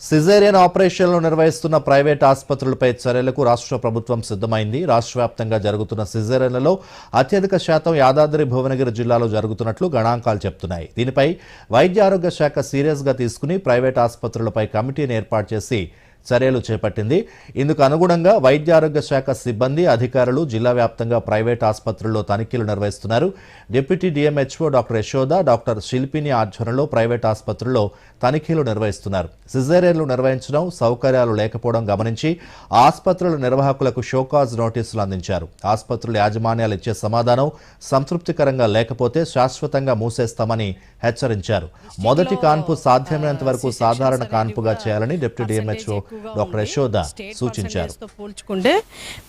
Caesarean ఆపరేషన్లు నిర్వహిస్తున్న private ఆసుపత్రులపై చర్యలకు రాష్ట్ర ప్రభుత్వం సిద్ధమైంది. రాష్ట్ర వ్యాప్తంగా జరుగుతున్న సిజేరియన్లలో అత్యధిక శాతం యాదాద్రి భువనగిరి జిల్లాలో జరుగుతున్నట్లు గణాంకాలు చెప్తున్నాయి. దీనిపై వైద్య ఆరోగ్య శాఖ సీరియస్గా తీసుకుని ప్రైవేట్ ఆసుపత్రులపై కమిటీని ఏర్పాటు చేసి చర్యలు చేపట్టింది. ఇందుకు అనుగుణంగా వైద్య ఆరోగ్య శాఖ సిబ్బంది అధికారులు జిల్లా వ్యాప్తంగా ప్రైవేట్ ఆసుపత్రుల్లో తనిఖీలు నిర్వహిస్తున్నారు. Deputy DMHO doctor Yashoda doctor శిల్పిని ఆధ్వర్యంలో ప్రైవేట్ ఆసుపత్రుల్లో తనిఖీలు నిర్వహిస్తున్నారు. సిజేరియన్లు నిర్వహించడం సౌకర్యాలు లేకపోవడం గమనించి ఆసుపత్రుల నిర్వాహకులకు షోకాజ్ నోటీసులు అందించారు. ఆసుపత్రుల యాజమాన్యాలు ఇచ్చే సమాధానం సంతృప్తికరంగా లేకపోతే శాశ్వతంగా మూసేస్తామని హెచ్చరించారు. మొదటి కాన్పు సాధ్యమైనంత వరకు సాధారణ కాన్పుగా చేయాలని డిప్యూటీ డిఎంహెచ్ఓ డాక్టర్ యశోద సూచించారు. పోల్చుకుంటే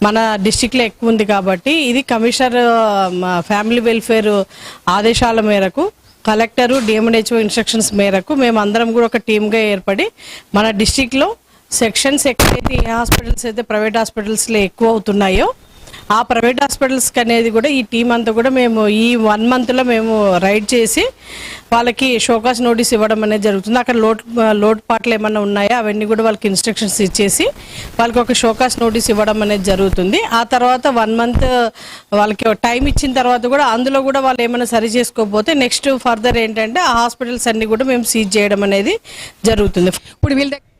మన డిస్టిక్లో ఎక్కువ ఉంది కాబట్టి ఇది కమిషనర్ ఫ్యామిలీ వెల్ఫేర్ ఆదేశాల మేరకు కలెక్టర్ డిఎండిహెచ్ఓ ఇన్స్ట్రక్షన్స్ మేరకు మేము అందరం కూడా ఒక టీమ్గా ఏర్పడి మన డిస్టిక్లో సెక్షన్స్ ఎక్కడైతే ఏ హాస్పిటల్స్ అయితే ప్రైవేట్ హాస్పిటల్స్లో ఎక్కువ అవుతున్నాయో ఆ ప్రైవేట్ హాస్పిటల్స్కి అనేది కూడా ఈ టీం అంతా కూడా మేము ఈ వన్ మంత్లో మేము రైడ్ చేసి వాళ్ళకి షోకాస్ నోటీస్ ఇవ్వడం అనేది జరుగుతుంది. అక్కడ లోట్ లోడ్ పాటలు ఉన్నాయా? అవన్నీ కూడా వాళ్ళకి ఇన్స్ట్రక్షన్స్ ఇచ్చేసి వాళ్ళకి ఒక షోకాస్ నోటీస్ ఇవ్వడం అనేది జరుగుతుంది. ఆ తర్వాత వన్ మంత్ వాళ్ళకి టైం ఇచ్చిన తర్వాత కూడా అందులో కూడా వాళ్ళు ఏమైనా సరి చేసుకోకపోతే నెక్స్ట్ ఫర్దర్ ఏంటంటే ఆ హాస్పిటల్స్ అన్నీ కూడా మేము సీజ్ చేయడం అనేది జరుగుతుంది. ఇప్పుడు వీళ్ళ దగ్గర